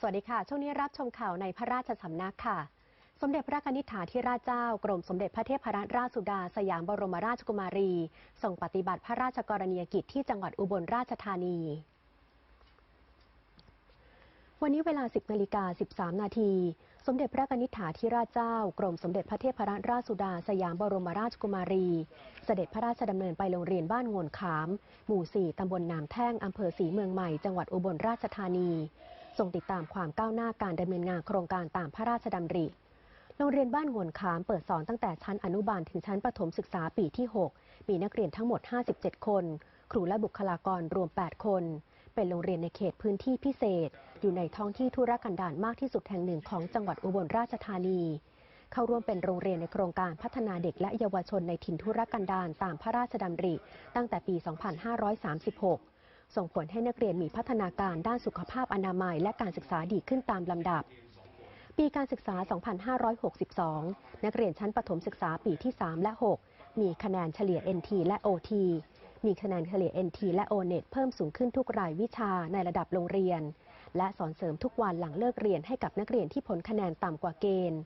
สวัสดีค่ะ ช่วงนี้รับชมข่าวในพระราชสำนักค่ะ สมเด็จพระนิษฐาธิราชเจ้ากรมสมเด็จพระเทพรัตนราชสุดา สยามบรมราชกุมารีส่งปฏิบัติพระราชกรณียกิจที่จังหวัดอุบลราชธานี วันนี้เวลา 10นาฬิกา13 นาที สมเด็จพระนิษฐาธิราชเจ้ากรมสมเด็จพระเทพรัตนราชสุดา สยามบรมราชกุมารี เสด็จพระราชดำเนินไปโรงเรียนบ้านโงนขาม หมู่ 4 ตำบลนามแท่งอำเภอศรีเมืองใหม่ จังหวัดอุบลราชธานี ทรงติดตามความก้าวหน้าการดำเนินงานโครงการตามพระราชดำริ โรงเรียนบ้านโงนขามเปิดสอนตั้งแต่ชั้นอนุบาลถึงชั้นประถมศึกษาปีที่ 6 มีนักเรียนทั้งหมด 57 คน ครูและบุคลากรรวม 8 คน เป็นโรงเรียนในเขตพื้นที่พิเศษ อยู่ในท้องที่ธุรกันดารมากที่สุดแห่งหนึ่งของจังหวัดอุบลราชธานี เข้าร่วมเป็นโรงเรียนในโครงการพัฒนาเด็กและเยาวชนในถิ่นธุรกันดารตามพระราชดำริ ตั้งแต่ปี 2536 ส่งผลให้นักเรียนมีพัฒนาการด้านสุขภาพอนามัย และการศึกษาดีขึ้นตามลำดับ ปีการศึกษา 2562 นักเรียนชั้นประถมศึกษาปีที่ 3 และ 6 มีคะแนนเฉลี่ย NT และ OT มีคะแนนเฉลี่ย NT และ ONET เพิ่มสูงขึ้นทุกรายวิชาในระดับโรงเรียน และสอนเสริมทุกวันหลังเลิกเรียนให้กับนักเรียนที่ผลคะแนนต่ำกว่าเกณฑ์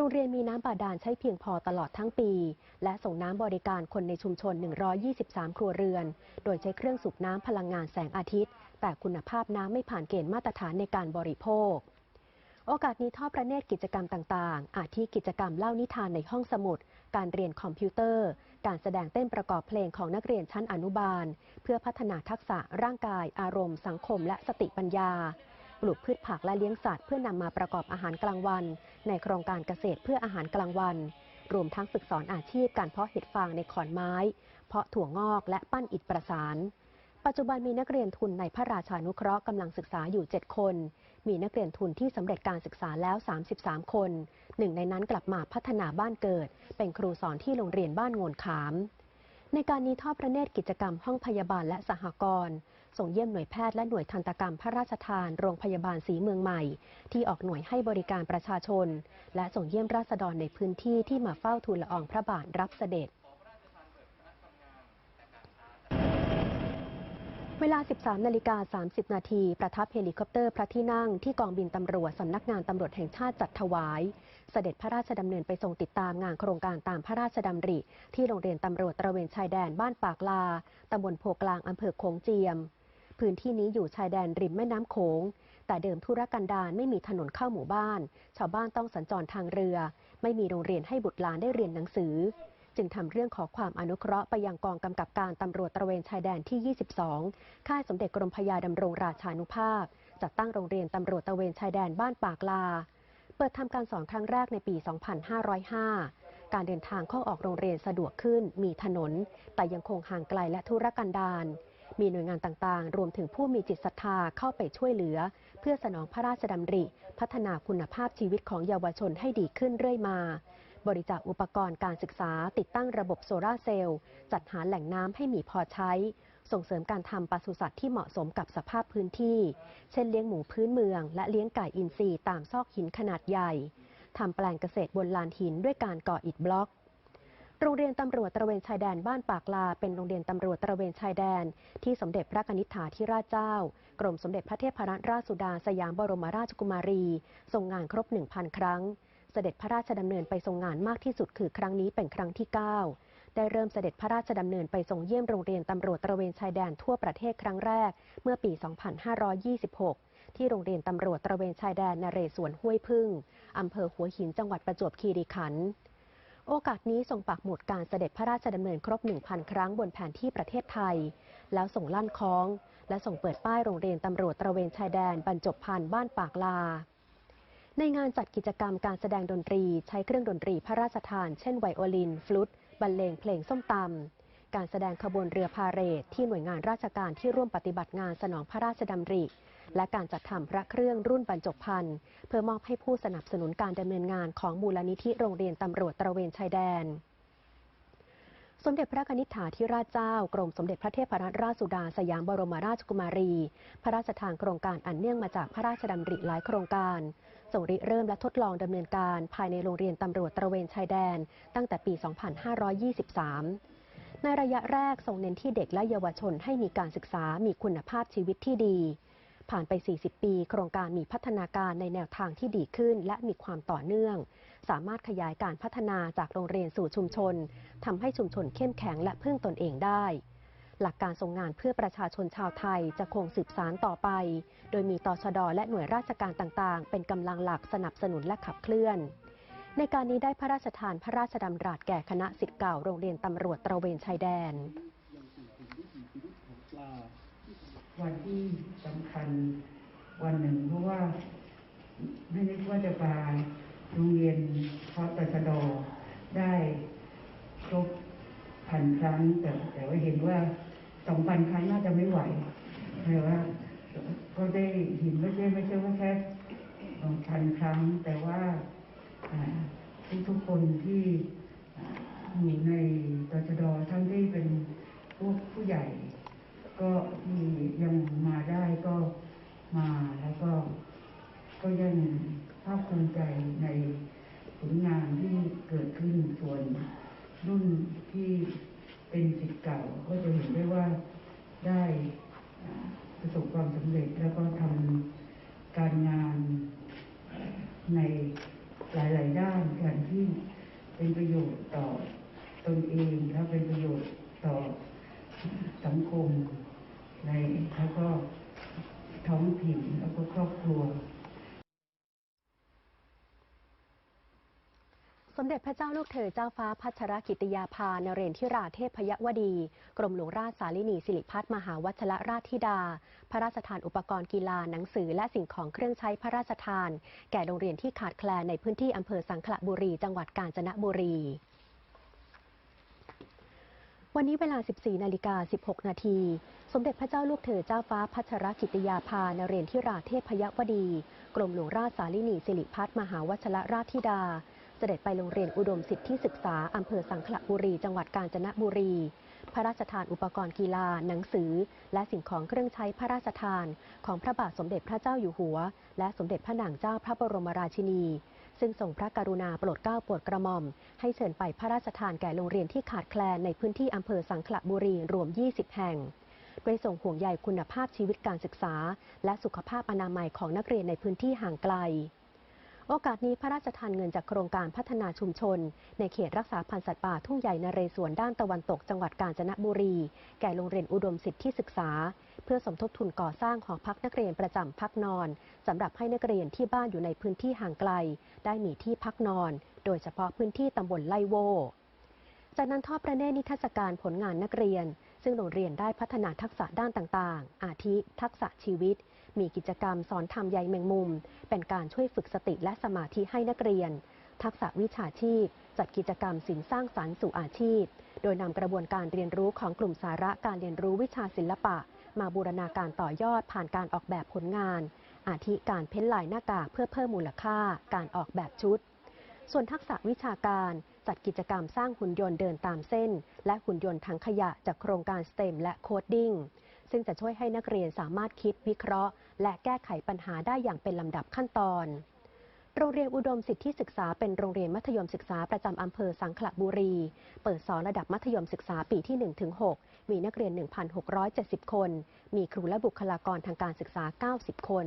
รงเรียนมีน้ำบาดาลใช้เพียงพอตลอดทั้งปี และส่งน้ำบริการคนในชุมชน 123 ครัวเรือน โดยใช้เครื่องสูบน้ำพลังงานแสงอาทิตย์ แต่คุณภาพน้ำไม่ผ่านเกณฑ์มาตรฐานในการบริโภค โอกาสนี้ทอดพระเนตรกิจกรรมต่าง ๆ อาทิกิจกรรมเล่านิทานในห้องสมุด การเรียนคอมพิวเตอร์ การแสดงเต้นประกอบเพลงของนักเรียนชั้นอนุบาล เพื่อพัฒนาทักษะร่างกาย อารมณ์ สังคม และสติปัญญา ปลูกพืชผักและเลี้ยงสัตว์เพื่อนำมาประกอบอาหารกลางวัน ในโครงการเกษตรเพื่ออาหารกลางวัน รวมทั้งฝึกสอนอาชีพการเพาะเห็ดฟางในขอนไม้ เพาะถั่วงอกและปั้นอิฐประสาน ปัจจุบันมีนักเรียนทุนในพระราชานุเคราะห์กำลังศึกษาอยู่ 7 คน มีนักเรียนทุนที่สำเร็จการศึกษาแล้ว 33 คนหนึ่งในนั้นกลับมาพัฒนาบ้านเกิด เป็นครูสอนที่โรงเรียนบ้านโงนขามในการนี้ทอดพระเนตรกิจกรรมห้องพยาบาลและสหกรณ์ ส่งเยี่ยมหน่วยแพทย์และหน่วยทันตกรรมพระราชทานโรงพยาบาลศรีเมืองใหม่ ที่ออกหน่วยให้บริการประชาชน และส่งเยี่ยมราษฎรในพื้นที่ที่มาเฝ้าทูลละอองพระบาทรับเสด็จเวลา 13 นาฬิกา 30 นาที ประทับเฮลิคอปเตอร์พระที่นั่งที่กองบินตำรวจสำนักงานตำรวจแห่งชาติจัดถวาย เสด็จพระราชดำเนินไปทรงติดตามงานโครงการตามพระราชดำริ ที่โรงเรียนตำรวจตระเวนชายแดนบ้านปากลา ตำบลโพกลางอำเภอโขงเจียม พื้นที่นี้อยู่ชายแดนริมแม่น้ำโขง แต่เดิมธุรกันดารไม่มีถนนเข้าหมู่บ้าน ชาวบ้านต้องสัญจรทางเรือ ไม่มีโรงเรียนให้บุตรหลานได้เรียนหนังสือ จึงทำเรื่องขอความอนุเคราะห์ไปยังกองกำกับการตำรวจตระเวนชายแดนที่ 22 ค่ายสมเด็จกรมพยาดำรงราชานุภาพ จัดตั้งโรงเรียนตำรวจตระเวนชายแดนบ้านปากลา เปิดทำการสอนครั้งแรกในปี 2505การเดินทางเข้าออกโรงเรียนสะดวกขึ้นมีถนน แต่ยังคงห่างไกลและธุรกันดาร มีหน่วยงานต่างๆ รวมถึงผู้มีจิตศรัทธาเข้าไปช่วยเหลือ เพื่อสนองพระราชดำริ พัฒนาคุณภาพชีวิตของเยาวชนให้ดีขึ้นเรื่อยมา บริจาคอุปกรณ์การศึกษา ติดตั้งระบบโซลาร์เซลล์ จัดหาแหล่งน้ำให้มีพอใช้ ส่งเสริมการทำปศุสัตว์ที่เหมาะสมกับสภาพพื้นที่ เช่นเลี้ยงหมูพื้นเมือง และเลี้ยงไก่อินทรีย์ตามซอกหินขนาดใหญ่ทำแปลงเกษตรบนลานหินด้วยการก่ออิฐบล็อก โรงเรียนตำรวจตระเวนชายแดนบ้านปากลา เป็นโรงเรียนตำรวจตระเวนชายแดน ที่สมเด็จพระนิษฐาธิราชเจ้า กรมสมเด็จพระเทพรัตนราชสุดาสยามบรมราชกุมารีทรงงานครบ 1,000 ครั้ง เสด็จพระราชดำเนินไปทรงงานมากที่สุดคือครั้งนี้เป็นครั้งที่ 9 ได้เริ่มเสด็จพระราชดำเนินไปทรงเยี่ยมโรงเรียนตำรวจตระเวนชายแดนทั่วประเทศครั้งแรก เมื่อปี 2526ที่โรงเรียนตำรวจตระเวนชายแดนนเรศวรห้วยพึ่ง อำเภอหัวหินจังหวัดประจวบคีรีขันธ์ โอกาสนี้ทรงปักหมุดการเสด็จพระราชดำเนินครบ 1,000 ครั้งบนแผนที่ประเทศไทย แล้วส่งลั่นคล้อง และส่งเปิดป้ายโรงเรียนตำรวจตระเวนชายแดนบรรจบพันบ้านปากลา ในงานจัดกิจกรรมการแสดงดนตรีใช้เครื่องดนตรีพระราชทาน เช่นไวโอลิน ฟลุตบรรเลงเพลงส้มตำการแสดงขบวนเรือพาเหรดที่หน่วยงานราชการที่ร่วมปฏิบัติงานสนองพระราชดำริ และการจัดทำพระเครื่องรุ่นบรรจบพันธ์เพื่อมอบให้ผู้สนับสนุนการดำเนินงานของมูลนิธิโรงเรียนตำรวจตระเวนชายแดนสมเด็จพระนิษฐาธิราชเจ้ากรมสมเด็จพระเทพรัตนราชสุดาสยามบรมราชกุมารี พระราชทานโครงการอันเนื่องมาจากพระราชดำริหลายโครงการส่งริเริ่มและทดลองดำเนินการภายในโรงเรียนตำรวจตระเวนชายแดน ตั้งแต่ปี 2523 ในระยะแรกส่งเน้นที่เด็กและเยาวชนให้มีการศึกษามีคุณภาพชีวิตที่ดี ผ่านไป 40 ปี โครงการมีพัฒนาการในแนวทางที่ดีขึ้น และมีความต่อเนื่อง สามารถขยายการพัฒนาจากโรงเรียนสู่ชุมชนทำให้ชุมชนเข้มแข็งและพึ่งตนเองได้ หลักการทรงงานเพื่อประชาชนชาวไทยจะคงสืบสารต่อไป โดยมีตชด และหน่วยราชการต่างๆ เป็นกำลังหลักสนับสนุนและขับเคลื่อน ในการนี้ได้พระราชทานพระราชดำรัสแก่คณะสิทธิ์เก่าโรงเรียนตำรวจตระเวนชายแดน วันที่สำคัญวันหนึ่งเพราะว่าไม่นึกว่าจะมาโรงเรียนพอตชดอได้ครบพันครั้ง แต่แต่ว่าเห็นว่าสองพันครั้งน่าจะไม่ไหวแต่ว่าก็ได้เห็นไม่ใช่ไม่ใช่ว่าแค่สองพันครั้ง แต่ว่าทุกทุกคนที่อ่าอยู่ในตชดทั้งที่เป็นพวกผู้ใหญ่ ก็ที่ยังมาได้ก็มาแล้วก็ ก็ยังภาคภูมิใจในผลงานที่เกิดขึ้นส่วนรุ่นที่เป็นสิทธิ์เก่า ก็จะเห็นได้ว่าได้ประสบความสำเร็จแล้วก็ทำการงานในหลาย ๆ ด้านกันที่เป็นประโยชน์ต่อตนเองและเป็นประโยชน์ต่อสังคม ในแล้วก็ท้องถิ่นแล้วก็ครอบครัวสมเด็จพระเจ้าลูกเธอเจ้าฟ้าพัชรกิติยาภานเรนทิราเทพยวดี กรมหลวงราชสารินีสิริพัฒมหาวัชรราชธิดา พระราชทานอุปกรณ์กีฬาหนังสือและสิ่งของเครื่องใช้พระราชทาน แก่โรงเรียนที่ขาดแคลนในพื้นที่อำเภอสังขละบุรี จังหวัดกาญจนบุรี วันนี้เวลา 14 นาฬิกา 16 นาที สมเด็จพระเจ้าลูกเธอเจ้าฟ้าพัชรกิติยาภานเรนทิราเทพยวดี กรมหลวงราชสารินีสิริพัฒมหาวชรราชธิดา เสด็จไปโรงเรียนอุดมสิทธิศึกษาอำเภอสังขละบุรี จังหวัดกาญจนบุรี พระราชทานอุปกรณ์กีฬา หนังสือ และสิ่งของเครื่องใช้พระราชทาน ของพระบาทสมเด็จพระเจ้าอยู่หัว และสมเด็จพระนางเจ้าพระบรมราชินี ซึ่งทรงพระกรุณาโปรดเกล้าโปรดกระหม่อม ให้เชิญไปพระราชทานแก่โรงเรียนที่ขาดแคลนในพื้นที่อำเภอสังขละบุรีรวม 20 แห่งโดยส่งห่วงใยคุณภาพชีวิตการศึกษา และสุขภาพอนามัยของนักเรียนในพื้นที่ห่างไกล โอกาสนี้พระราชทานเงินจากโครงการพัฒนาชุมชน ในเขตรักษาพันธุ์สัตว์ป่าทุ่งใหญ่นเรศวรด้านตะวันตกจังหวัดกาญจนบุรี แก่โรงเรียนอุดมสิทธิศึกษา เพื่อสมทบทุนก่อสร้างหอพักนักเรียนประจำพักนอนสำหรับให้นักเรียนที่บ้านอยู่ในพื้นที่ห่างไกล ได้มีที่พักนอน โดยเฉพาะพื้นที่ตำบลไล่โวจากนั้นทอดพระเนตรนิทรรศการผลงานนักเรียน ซึ่งโรงเรียนได้พัฒนาทักษะด้านต่างๆ อาทิ ทักษะชีวิต มีกิจกรรมสอนทำใยแมงมุม เป็นการช่วยฝึกสติและสมาธิให้นักเรียน ทักษะวิชาชีพ จัดกิจกรรมสินสร้างสรรค์สู่อาชีพ โดยนำกระบวนการเรียนรู้ของกลุ่มสาระการเรียนรู้วิชาศิลปะ มาบูรณาการต่อยอดผ่านการออกแบบผลงาน อาทิการเพ้นลายหน้ากากเพื่อเพิ่มมูลค่า การออกแบบชุด ส่วนทักษะวิชาการจัดกิจกรรมสร้างหุ่นยนต์เดินตามเส้น และหุ่นยนต์ถังขยะจากโครงการ STEM และโคดดิ้ง ซึ่งจะช่วยให้นักเรียนสามารถคิดวิเคราะห์ และแก้ไขปัญหาได้อย่างเป็นลำดับขั้นตอน โรงเรียนอุดมสิทธิศึกษาเป็นโรงเรียนมัธยมศึกษาประจำอำเภอสังขละบุรี เปิดสอนระดับมัธยมศึกษาปีที่ 1-6 มีนักเรียน 1,670 คน มีครูและบุคลากรทางการศึกษา 90 คน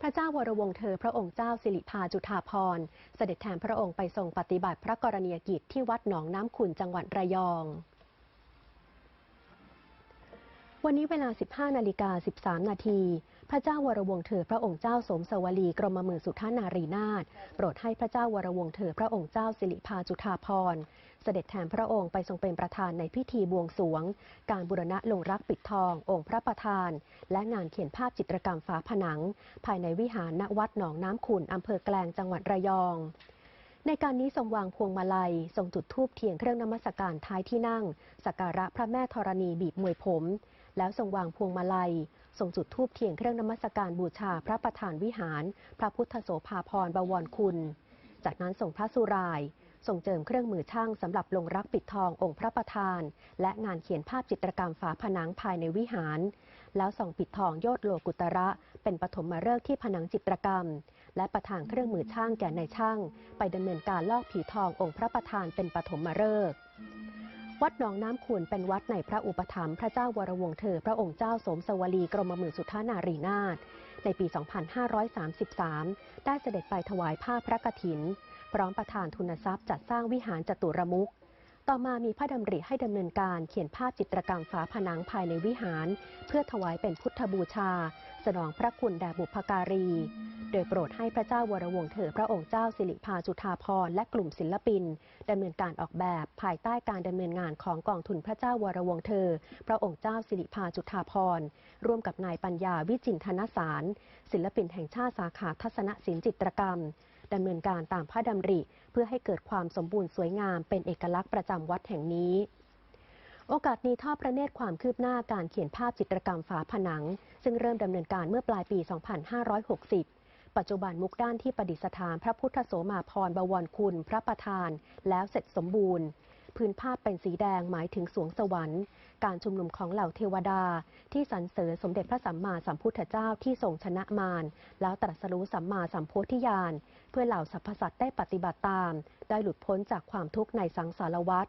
พระเจ้าวรวงเธอพระองค์เจ้าสิริพาจุฑาพรณ์เสด็จแทนพระองค์ไปทรงปฏิบัติพระกรณียกิจที่วัดหนองน้ำขุนจังหวัดระยอง วันนี้เวลา 15 นาฬิกา 13 นาที พระเจ้าวรวงศ์เธอพระองค์เจ้าสมสวลีกรมมือสุทานารีนาถโปรดให้พระเจ้าวรวงศ์เธอพระองค์เจ้าสิริพาจุฑาพรเสด็จแทนพระองค์ไปทรงเป็นประธานในพิธีบวงสวง การบูรณะลงรักปิดทอง องค์พระประธาน และงานเขียนภาพจิตรกรรมฝาผนัง ภายในวิหารณวัดหนองน้ำขุนอำเภอแกลงจังหวัดระยองในการนี้ทรงวางพวงมาลัย ทรงจุดธูปเทียนเครื่องนมัสการท้ายที่นั่ง สักการะพระแม่ธรณีบีบมวยผม แล้วทรงวางพวงมาลัยทรงจุดธูปเทียนเครื่องนมัสการบูชาพระประธานวิหาร พระพุทธโสภาพรบวรคุณ จากนั้นส่งพระสุรายทรงเจิมเครื่องมือช่างสำหรับลงรักปิดทององค์พระประธาน และงานเขียนภาพจิตรกรรมฝาผนังภายในวิหาร แล้วส่องปิดทองยอดโลกุตระ เป็นปฐมมาฤกษ์ที่ผนังจิตรกรรม และประทานเครื่องมือช่างแก่นายช่าง ไปดำเนินการลอกผีทององค์พระประธานเป็นปฐมมาฤกษ์ วัดหนองน้ำขุนเป็นวัดในพระอุปถัมภ์พระเจ้าวรวงเธอ พระองค์เจ้าสมสวลีกรมหมื่นสุทธานารีนาถในปี 2533 ได้เสด็จไปถวายผ้าพระกฐิน พร้อมประทานทุนทรัพย์จัดสร้างวิหารจตุรมุข ต่อมามีพระดำริให้ดำเนินการเขียนภาพจิตรกรรมฝาผนังภายในวิหาร เพื่อถวายเป็นพุทธบูชา สนองพระคุณแด่บุพการี โดยโปรดให้พระเจ้าวรวงเธอพระองค์เจ้าสิริพาจุธาพรและกลุ่มศิลปินดำเนินการออกแบบภายใต้การดำเนินงานของกองทุนพระเจ้าวรวงเธอ พระองค์เจ้าสิริพาจุธาพรร่วมกับนายปัญญาวิจินทนสาร ศิลปินแห่งชาติสาขาทัศนศิลป์จิตรกรรม ดำเนินการตามพระดำริ เพื่อให้เกิดความสมบูรณ์สวยงามเป็นเอกลักษณ์ประจำวัดแห่งนี้โอกาสนี้ทอดพระเนตรความคืบหน้าการเขียนภาพจิตรกรรมฝาผนัง ซึ่งเริ่มดำเนินการเมื่อปลายปี 2560 ปัจจุบันมุกด้านที่ประดิษฐานพระพุทธโสมาพรบวรคุณ พระประธาน แล้วเสร็จสมบูรณ์ พื้นภาพเป็นสีแดงหมายถึงสวงสวรรค์ การชุมนุมของเหล่าเทวดา ที่สรรเสริญสมเด็จพระสัมมาสัมพุทธเจ้าที่ทรงชนะมาร แล้วตรัสรู้สัมมาสัมโพธิญาณ เพื่อเหล่าสรรพสัตว์ได้ปฏิบัติตาม ได้หลุดพ้นจากความทุกข์ในสังสารวัฏ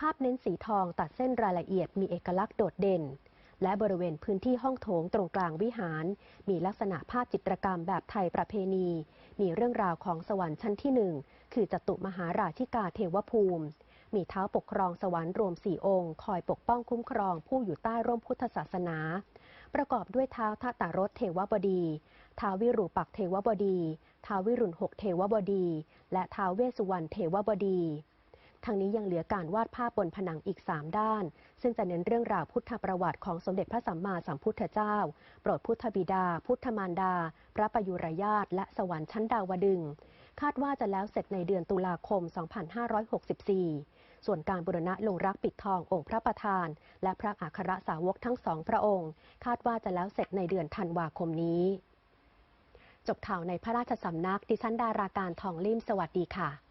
ภาพเน้นสีทองตัดเส้นรายละเอียดมีเอกลักษณ์โดดเด่น และบริเวณพื้นที่ห้องโถงตรงกลางวิหาร มีลักษณะภาพจิตรกรรมแบบไทยประเพณี มีเรื่องราวของสวรรค์ชั้นที่หนึ่งคือจตุมหาราชิกาเทวภูมิ มีเท้าปกครองสวรรค์รวมสี่องค์ คอยปกป้องคุ้มครองผู้อยู่ใต้ร่มพุทธศาสนา ประกอบด้วยเท้าทัตตารถเทวบดีท้าวิรูปักษ์เทวบดีท้าวิรุณหกเทวบดี และท้าเวสุวรรณเทวบดีทั้งนี้ยังเหลือการวาดภาพบนผนังอีก 3 ด้าน ซึ่งจะเน้นเรื่องราวพุทธประวัติของสมเด็จพระสัมมาสัมพุทธเจ้า โปรดพุทธบิดา พุทธมารดา พระประยุรญาตและสวรรค์ชั้นดาวดึง คาดว่าจะแล้วเสร็จในเดือนตุลาคม 2564 ส่วนการบุรณะลงรักปิดทององค์พระประธาน และพระอัครสาวกทั้งสองพระองค์ คาดว่าจะแล้วเสร็จในเดือนธันวาคมนี้ จบข่าวในพระราชสำนักดิฉันดาราการทองลิ่มสวัสดีค่ะ